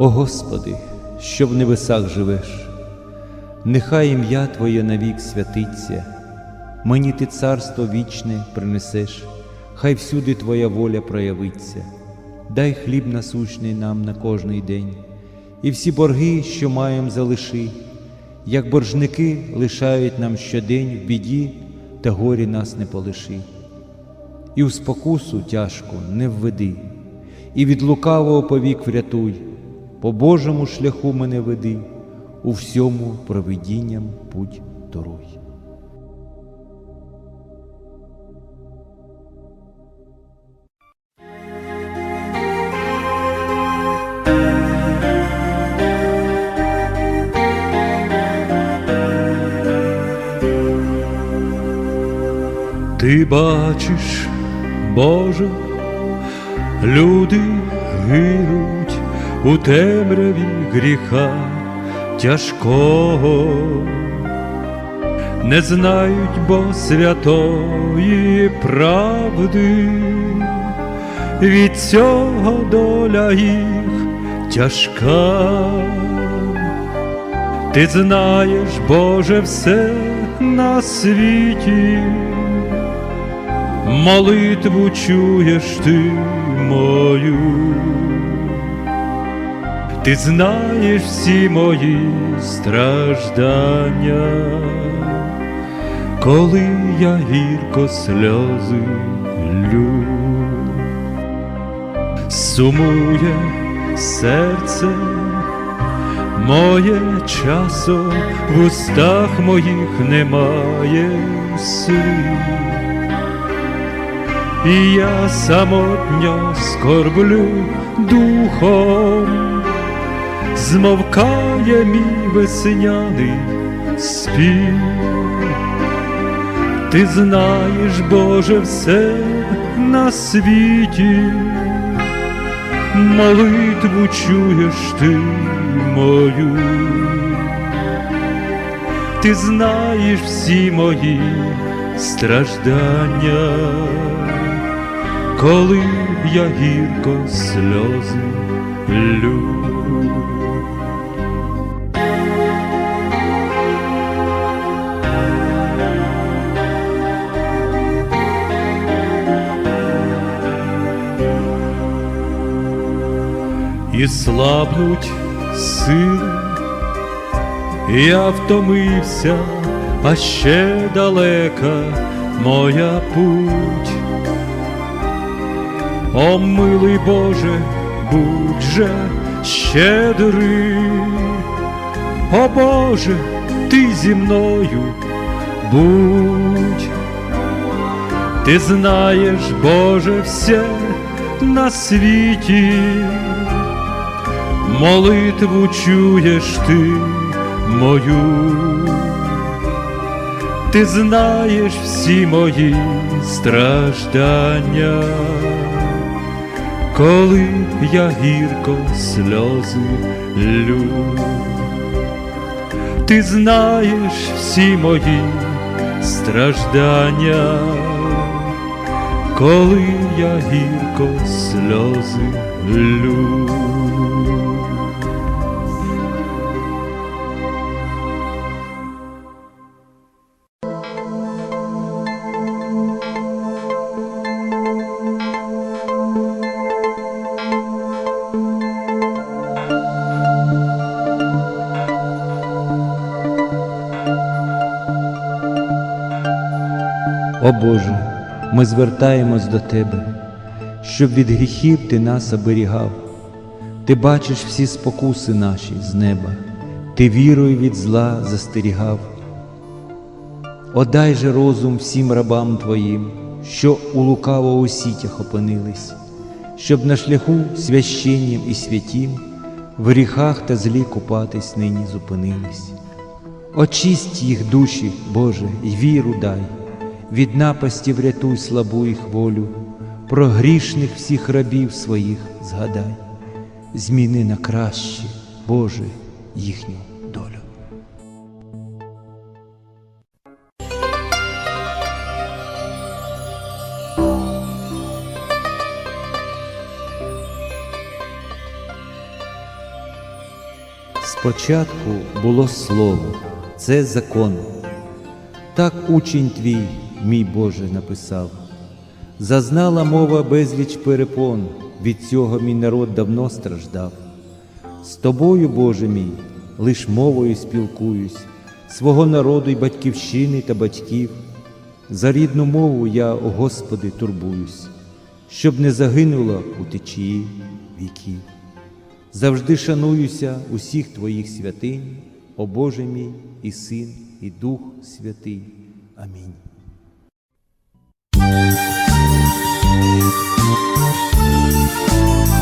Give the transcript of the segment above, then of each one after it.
О Господи, що в небесах живеш, нехай ім'я Твоє навік святиться, мені Ти царство вічне принесеш, хай всюди Твоя воля проявиться, дай хліб насущний нам на кожний день, і всі борги, що маєм, залиши, як боржники лишають нам щодень в біді, та горі нас не полиши. І в спокусу тяжко не введи, і від лукавого повік врятуй, по Божому шляху мене веди, у всьому провидінням путь торуй. Ти бачиш, Боже, люди гинуть у темряві гріха тяжкого, не знають бо святої правди, від цього доля їх тяжка. Ти знаєш, Боже, все на світі, молитву чуєш ти мою, ти знаєш всі мої страждання, коли я гірко сльози лю, сумує серце. Моє часу в устах моїх немає слів, і я самотньо скорблю духом, змовкає мій весняний спів. Ти знаєш, Боже, все на світі молитву чуєш ти мою, ти знаєш всі мої страждання, коли я гірко сльози лю. І слабнуть сили, я втомився, а ще далека моя путь. О, милий Боже, будь же щедрий, о Боже, ти зі мною будь, ти знаєш, Боже, все на світі молитву чуєш ти мою, ти знаєш всі мої страждання, коли я гірко сльози лю, ти знаєш всі мої страждання, коли я гірко сльози лю. О Боже, ми звертаємось до Тебе, щоб від гріхів Ти нас оберігав. Ти бачиш всі спокуси наші з неба, Ти вірою від зла застерігав. Одай же розум всім рабам Твоїм, що у лукаво у сітях опинились, щоб на шляху священнім і святім в гріхах та злі купатись нині зупинились. Очисть їх душі, Боже, і віру дай, від напасті врятуй слабу їх волю, про грішних всіх рабів своїх згадай, зміни на краще, Боже, їхню долю. Спочатку було слово, це закон. Так учень твій, мій Боже, написав. Зазнала мова безліч перепон, від цього мій народ давно страждав. З тобою, Боже мій, лиш мовою спілкуюсь, свого народу й батьківщини та батьків. За рідну мову я, о Господи, турбуюсь, щоб не загинула у течії віків. Завжди шануюся усіх Твоїх святинь, о Боже мій, і Син, і Дух Святий. Амінь.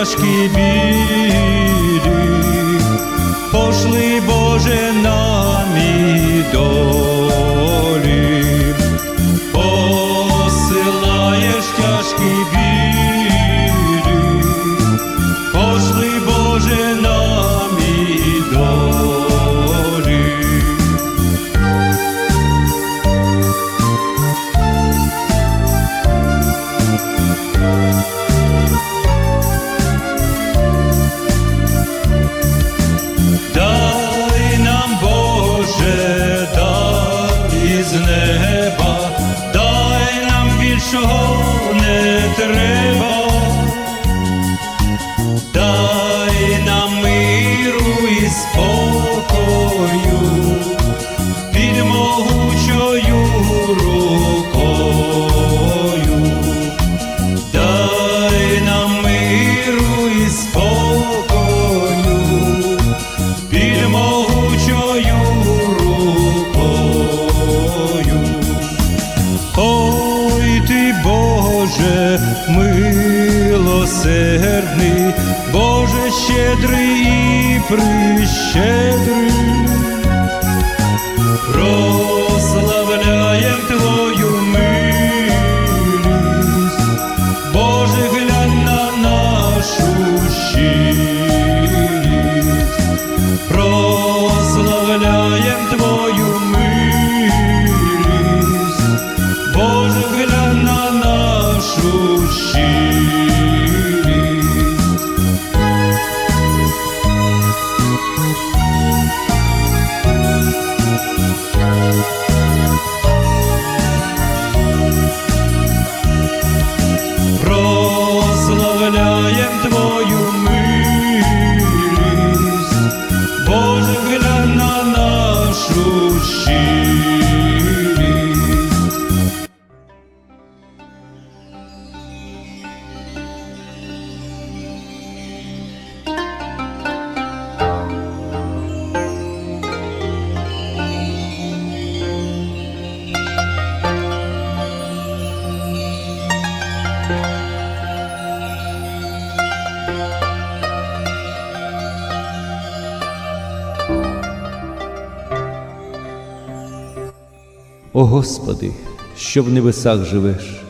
aşkı bir спокою під могучою рукою. Дай нам миру і спокою під могучою рукою. Ой ти, Боже, милосердний, Боже щедрий прищедрий, прославляєм О Господи, що в небесах живеш,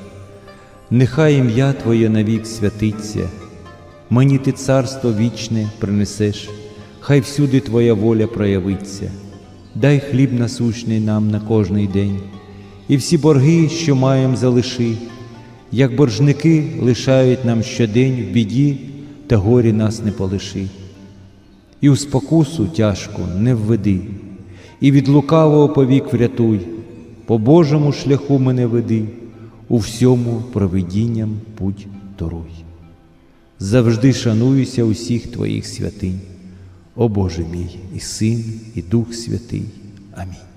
нехай ім'я Твоє навік святиться, мені ти царство вічне принесеш, хай всюди Твоя воля проявиться, дай хліб насущний нам на кожний день, і всі борги, що маєм, залиши, як боржники лишають нам щодень в біді та горі нас не полиши. І у спокусу тяжку не введи, і від лукавого повік врятуй, по Божому шляху мене веди, у всьому провидінням путь торуй. Завжди шануюся усіх Твоїх святинь, о Боже мій, і Син, і Дух Святий. Амінь.